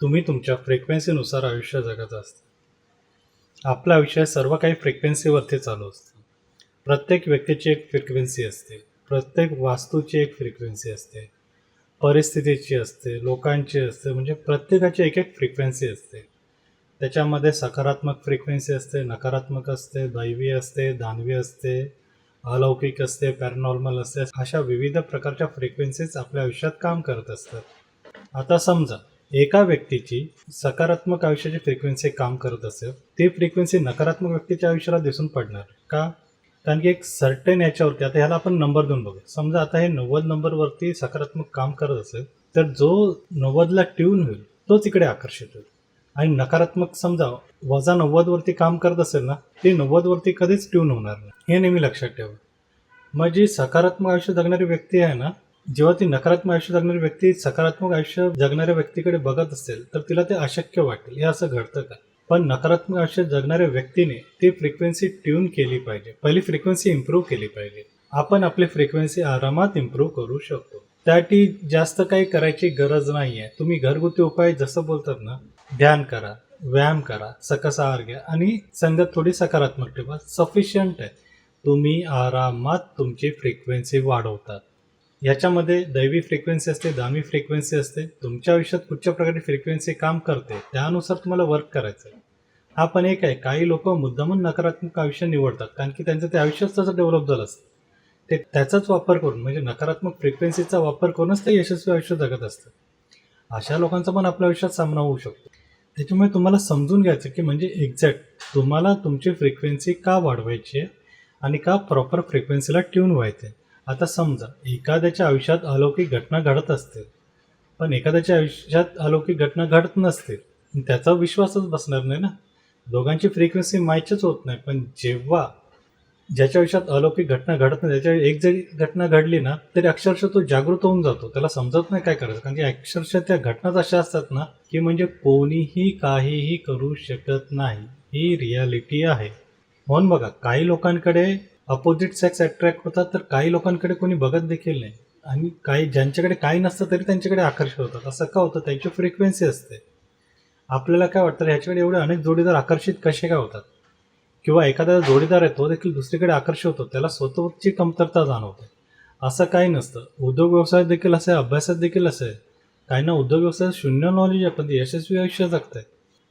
तुम्ही तुमच्या फ्रिक्वेन्सीनुसार आयुष्य जगत असता. आपलं आयुष्य सर्व काही फ्रिक्वेन्सीवरती चालू असतं. प्रत्येक व्यक्तीची एक फ्रिक्वेन्सी असते. प्रत्येक वास्तूची एक फ्रिक्वेन्सी असते. परिस्थितीची असते लोकांची असते म्हणजे प्रत्येकाची एक एक फ्रिक्वेन्सी असते. त्याच्यामध्ये सकारात्मक फ्रिक्वेन्सी असते नकारात्मक असते दैवी असते दानवी असते अलौकिक असते पॅरानॉर्मल असते. अशा विविध प्रकारच्या फ्रिक्वेन्सीज आपल्या आयुष्यात काम करत असतात. आता समजा एका व्यक्तीची सकारात्मक आयुष्याची फ्रिक्वेन्सी काम करत असेल ती फ्रिक्वेन्सी नकारात्मक व्यक्तीच्या आयुष्याला दिसून पडणार. का? कारण की एक सर्टेन याच्यावरती आता ह्याला आपण नंबर देऊन बघू समजा आता हे नव्वद नंबरवरती सकारात्मक काम करत असेल तर जो नव्वदला ट्यून होईल तोच इकडे आकर्षित होईल. आणि नकारात्मक समजा वजा नव्वदवरती काम करत असेल ना ते नव्वदवरती कधीच ट्यून होणार नाही. हे नेहमी लक्षात ठेवा. मग जी सकारात्मक आयुष्य जगणारी व्यक्ती आहे ना जेव्हा ती नकारात्मक आयुष्य जगणारी व्यक्ती सकारात्मक आयुष्य जगणाऱ्या व्यक्तीकडे बघत असेल तर तिला ते अशक्य वाटेल. हे असं घडतं का? पण नकारात्मक आयुष्य जगणाऱ्या व्यक्तीने ती फ्रिक्वेन्सी ट्यून केली पाहिजे. पहिली फ्रिक्वेन्सी इम्प्रूव्ह केली पाहिजे. आपण आपली फ्रिक्वेन्सी आरामात इम्प्रूव्ह करू शकतो. त्यासाठी जास्त काही करायची गरज नाही आहे तुम्ही घरगुती उपाय जसं बोलतात ना ध्यान करा व्यायाम करा सकस आहार घ्या आणि संगत थोडी सकारात्मक ठेवा. सफिशियंट आहे. तुम्ही आरामात तुमची फ्रिक्वेन्सी वाढवतात. याच्यामध्ये दैवी फ्रिक्वेन्सी असते दामी फ्रिक्वेन्सी असते. तुमच्या आयुष्यात कुठच्या प्रकारे फ्रिक्वेन्सी काम करते त्यानुसार तुम्हाला वर्क करायचं आहे. हा पण एक आहे काही लोक मुद्दामून नकारात्मक आयुष्य निवडतात कारण की त्यांचं ते आयुष्यच तसं डेव्हलप झालं असतं. ते त्याचाच वापर करून म्हणजे नकारात्मक फ्रिक्वेन्सीचा वापर करूनच ते यशस्वी आयुष्य जगत असतं. अशा लोकांचा पण आपल्या आयुष्यात सामना होऊ शकतो. त्याच्यामुळे तुम्हाला समजून घ्यायचं की म्हणजे एक्झॅक्ट तुम्हाला तुमची फ्रिक्वेन्सी का वाढवायची आहे आणि का प्रॉपर फ्रिक्वेन्सीला ट्यून व्हायचं आहे आता समजा एखाद्याच्या आयुष्यात अलौकिक घटना घडत असतील पण एखाद्याच्या आयुष्यात अलौकिक घटना घडत नसतील त्याचा विश्वासच बसणार नाही ना? दोघांची फ्रिक्वेन्सी मॅचच होत नाही पण जेव्हा ज्याच्या आयुष्यात अलौकिक घटना घडत नाही त्याच्या एक जरी घटना घडली ना तरी अक्षरशः तो जागृत होऊन जातो. त्याला समजत नाही काय करायचं कारण की अक्षरशः त्या घटनाच अशा असतात ना की म्हणजे कोणीही काहीही करू शकत नाही. ही रियालिटी आहे. म्हणून बघा काही लोकांकडे अपोजिट सेक्स अट्रॅक्ट होतात तर काही लोकांकडे कोणी बघत देखील नाही. आणि काही ज्यांच्याकडे काही नसतं तरी त्यांच्याकडे आकर्षित होतात. असं का होतं? त्यांची फ्रिक्वेन्सी असते. आपल्याला काय वाटतं? ह्याच्याकडे एवढे अनेक जोडीदार आकर्षित कसे काय होतात? किंवा एखादा जोडीदार आहे तो देखील दुसरीकडे आकर्षित होतो. त्याला स्वतःची कमतरता जाणवते. असं काही नसतं. उद्योग व्यवसायात देखील असं आहे अभ्यासात देखील असं आहे. काहींना उद्योग व्यवसायात शून्य नॉलेज आहे पण ते यशस्वी आयुष्य जगताय.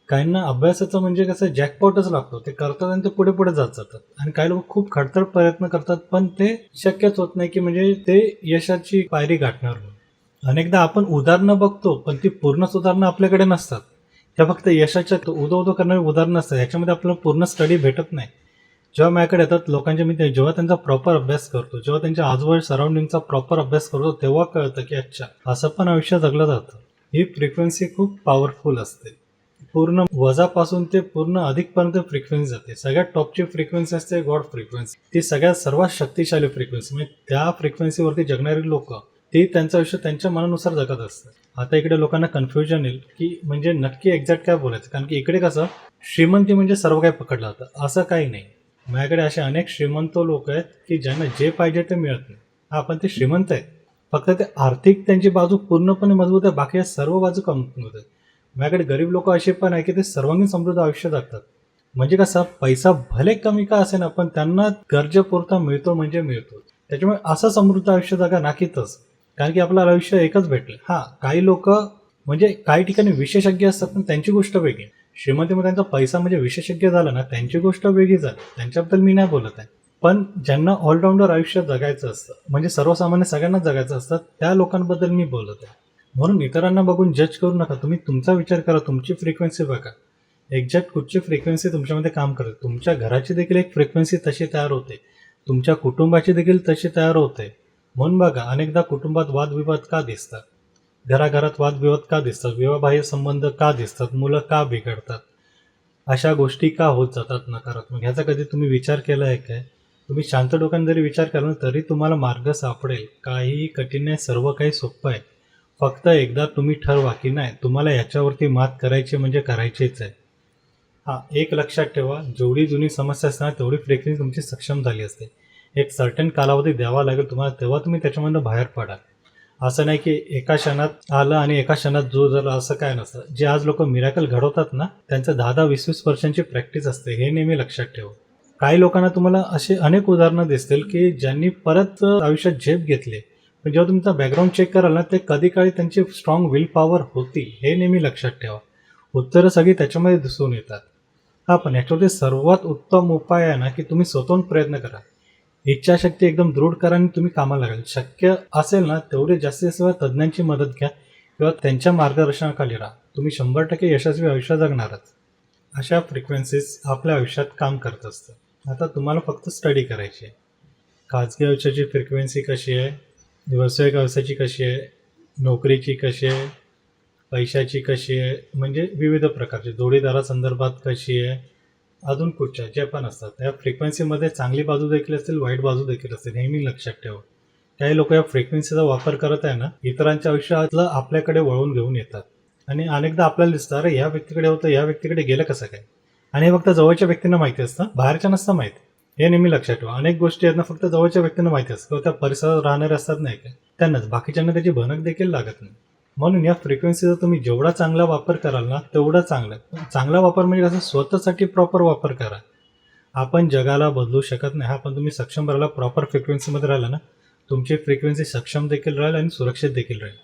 काहींना अभ्यासाचं म्हणजे कसं जॅकपॉटच लागतो. ते करतात आणि ते पुढे पुढे जात जातात. आणि काही लोक खूप खडतर प्रयत्न करतात पण ते शक्यच होत नाही की म्हणजे ते यशाची पायरी गाठणार अनेकदा आपण उदाहरणं बघतो पण ती पूर्णच उदाहरणं आपल्याकडे नसतात. त्या फक्त यशाच्या उदो उदो करणारी उदाहरणं असतात. याच्यामध्ये आपल्याला पूर्ण स्टडी भेटत नाही. जेव्हा माझ्याकडे येतात लोकांच्या मी ते- जेव्हा त्यांचा प्रॉपर अभ्यास करतो जेव्हा त्यांच्या आजूबाजू सराउंडिंगचा प्रॉपर अभ्यास करतो तेव्हा कळतं की अच्छा असं पण आयुष्य जगलं जातं. ही फ्रिक्वेन्सी खूप पॉवरफुल असते. पूर्ण वजापासून ते पूर्ण अधिकपर्यंत फ्रिक्वेन्सी जाते. सगळ्यात टॉपची फ्रिक्वेन्सी असते गॉड फ्रिक्वेन्सी ती सगळ्यात सर्वात शक्तिशाली फ्रिक्वेन्सी म्हणजे त्या फ्रिक्वेन्सीवरती जगणारी लोक ते त्यांचं आयुष्य त्यांच्या मनानुसार जगत असतात. आता इकडे लोकांना कन्फ्युजन येईल की म्हणजे नक्की एक्झॅक्ट काय बोलायचं? कारण की इकडे कसं श्रीमंती म्हणजे सर्व काही पकडलं जातं. असं काही नाही. माझ्याकडे असे अनेक श्रीमंत लोक आहेत की ज्यांना जे पाहिजे ते मिळत नाही. हा पण ते श्रीमंत आहेत. फक्त ते आर्थिक त्यांची बाजू पूर्णपणे मजबूत आहे. बाकी सर्व बाजू कमकुवत आहेत माझ्याकडे गरीब लोक असे पण आहे की ते सर्वांगीण समृद्ध आयुष्य जगतात. म्हणजे कसं पैसा भले कमी का असे ना पण त्यांना गरजेपुरता मिळतो म्हणजे मिळतो. त्याच्यामुळे असं समृद्ध आयुष्य जगा ना कारण की आपलं आयुष्य एकच भेटलं. हां काही लोक म्हणजे काही ठिकाणी विशेषज्ञ असतात पण त्यांची गोष्ट वेगळी. श्रीमंतीमध्ये त्यांचा पैसा म्हणजे विशेषज्ञ झाला ना त्यांची गोष्ट वेगळी झाली. त्यांच्याबद्दल मी नाही बोलत आहे. पण ज्यांना ऑलराऊंडर आयुष्य जगायचं असतं म्हणजे सर्वसामान्य सगळ्यांना जगायचं असतं त्या लोकांबद्दल मी बोलत आहे. म्हणून इतरांना बघून जज करू नका. तुम्ही तुमचा विचार करा तुमची फ्रिक्वेन्सी बघा. एक्झॅक्ट कुठची फ्रिक्वेन्सी तुमच्यामध्ये काम करते? तुमच्या घराची देखील एक फ्रिक्वेन्सी तशी तयार होते. तुमच्या कुटुंबाची देखील तशी तयार होते. म्हणून बघा अनेकदा कुटुंबात वादविवाद का दिसतात? घराघरात वादविवाद का दिसतात? विवाहबाह्य संबंध का दिसतात? मुलं का बिघडतात? अशा गोष्टी का होत जातात नकारात्मक? ह्याचा कधी तुम्ही विचार केला आहे काय? तुम्ही शांत डोक्याने जरी विचार केला तरी तुम्हाला मार्ग सापडेल. काहीही कठीण नाही सर्व काही सोपं आहे. फक्त एकदा तुम्ही ठरवा की नाही तुम्हाला याच्यावरती मात करायची म्हणजे करायचीच आहे. हां एक लक्षात ठेवा जेवढी जुनी समस्या असणार तेवढी फ्रिक्वेन्सी तुमची सक्षम झाली असते. एक सर्टन कालावधी द्यावा लागेल तुम्हाला तेव्हा तुम्ही त्याच्यामधनं बाहेर पडाल. असं नाही की एका क्षणात आलं आणि एका क्षणात जो झालं असं काय नसतं. जे आज लोक मिरॅकल घडवतात ना त्यांचं दहा दहा वीस वीस वर्षांची प्रॅक्टिस असते हे नेहमी लक्षात ठेवा. काही लोकांना तुम्हाला असे अनेक उदाहरणं दिसतील की ज्यांनी परत आयुष्यात झेप घेतले जेव्हा तुमचा बॅकग्राऊंड चेक कराल ना ते कधी काळी त्यांची स्ट्रॉंग विल पॉवर होती हे नेहमी लक्षात ठेवा. उत्तरं सगळी त्याच्यामध्ये दिसून येतात. हा पण याच्यावरती सर्वात उत्तम उपाय आहे ना की तुम्ही स्वतःहून प्रयत्न करा. इच्छाशक्ती एकदम दृढ करा आणि तुम्ही कामाला लागाल. शक्य असेल ना तेवढे जास्तीत जास्त तज्ज्ञांची मदत घ्या किंवा त्यांच्या मार्गदर्शनाखाली राहा. तुम्ही शंभर टक्के यशस्वी आयुष्य जगणारच. अशा फ्रिक्वेन्सीज आपल्या आयुष्यात काम करत असतात. आता तुम्हाला फक्त स्टडी करायची आहे. खाजगी आयुष्याची फ्रिक्वेन्सी कशी आहे? व्यावसायिक व्यवसायाची कशी आहे? नोकरीची कशी आहे? पैशाची कशी आहे? म्हणजे विविध प्रकारची जोडीदारासंदर्भात कशी आहे? अजून कुठच्या जे पण असतात. त्या फ्रिक्वेन्सीमध्ये चांगली बाजू देखील असतील वाईट बाजू देखील असतील नेहमी लक्षात ठेवा काही लोक या फ्रिक्वेन्सीचा वापर करत आहे ना इतरांच्या आयुष्यातलं आपल्याकडे वळवून घेऊन येतात. आणि अनेकदा आपल्याला दिसतं अरे ह्या व्यक्तीकडे होतं ह्या व्यक्तीकडे गेलं कसं काय? आणि हे फक्त जवळच्या व्यक्तींना माहिती असतं बाहेरच्या नसतं माहीत. हे नेहमी लक्षात ठेवा. अनेक गोष्टी आहेत ना फक्त जवळच्या व्यक्तींना माहिती असतात किंवा त्या परिसरात राहणारे असतात नाही का त्यांनाच. बाकीच्यांना त्याची भनक देखील लागत नाही. म्हणून या फ्रिक्वेन्सीचा तुम्ही जेवढा चांगला वापर कराल ना तेवढा चांगला. चांगला वापर म्हणजे कसं स्वतःसाठी प्रॉपर वापर करा. आपण जगाला बदलू शकत नाही. हा पण तुम्ही सक्षम राहिला प्रॉपर फ्रिक्वेन्सीमध्ये राहिला ना तुमची फ्रिक्वेन्सी सक्षम देखील राहील आणि सुरक्षित देखील राहील.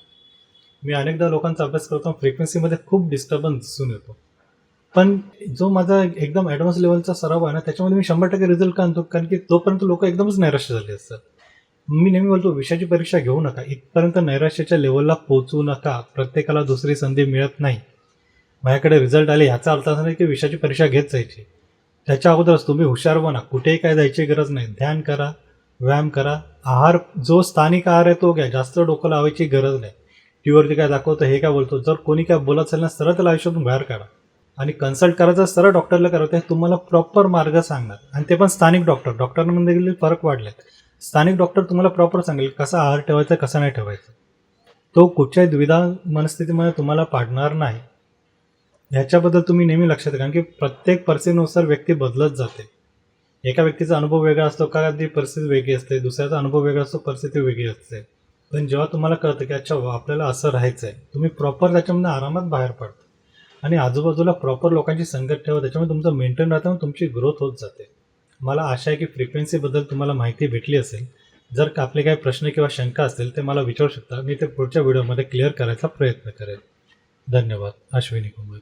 मी अनेकदा लोकांचा अभ्यास करतो फ्रिक्वेन्सीमध्ये खूप डिस्टर्बन्स दिसून येतो. पण जो माझा एकदम ॲडव्हान्स लेवलचा सराव आहे ना त्याच्यामध्ये मी शंभर टक्के रिझल्ट का आणतो? कारण की तोपर्यंत लोक एकदमच नैराश्य झाले असतात. मी नेहमी बोलतो विषयाची परीक्षा घेऊ नका. इथपर्यंत नैराश्याच्या लेवलला पोहोचू नका. प्रत्येकाला दुसरी संधी मिळत नाही. माझ्याकडे रिझल्ट आले ह्याचा अर्थ असा नाही की विषयाची परीक्षा घेत जायची. त्याच्या अगोदरच तुम्ही हुशार बना कुठेही काय जायची गरज नाही. ध्यान करा व्यायाम करा. आहार जो स्थानिक आहार आहे तो घ्या. जास्त डोकं लावायची गरज नाही. टीव्हीवरती काय दाखवतं हे काय बोलतो? जर कोणी काय बोलत असेल ना सरळ त्याला आयुष्यातून बाहेर काढा. आणि कन्सल्ट करायचं सरळ डॉक्टरला करावं आहे तुम्हाला प्रॉपर मार्ग सांगणार. आणि ते पण स्थानिक डॉक्टर डॉक्टरांमध्ये देखील फरक वाढलेत. स्थानिक डॉक्टर तुम्हाला प्रॉपर सांगेल कसा आहार ठेवायचा कसा नाही ठेवायचा. तो कुठच्याही द्विधा मनस्थितीमध्ये तुम्हाला पाडणार नाही. ह्याच्याबद्दल तुम्ही नेहमी लक्षात कारण की प्रत्येक परिस्थितीनुसार व्यक्ती बदलत जाते. एका व्यक्तीचा अनुभव वेगळा असतो का ती परिस्थिती वेगळी असते दुसऱ्याचा अनुभव वेगळा असतो परिस्थिती वेगळी असते. पण जेव्हा तुम्हाला कळतं की अच्छा आपल्याला असं राहायचं आहे तुम्ही प्रॉपर त्याच्यामध्ये आरामात बाहेर पडता. आणि आजूबाजूला प्रॉपर लोकांची संगत ठेवा त्याच्यामुळे तुमचं मेंटेन राहतं आणि तुमची ग्रोथ होत जाते. मला आशा आहे की फ्रिक्वेन्सीबद्दल तुम्हाला माहिती भेटली असेल. जर का आपले काही प्रश्न किंवा शंका असतील ते मला विचारू शकता. मी ते पुढच्या व्हिडिओमध्ये क्लिअर करायचा प्रयत्न करेन. धन्यवाद. अश्विनी कुमार.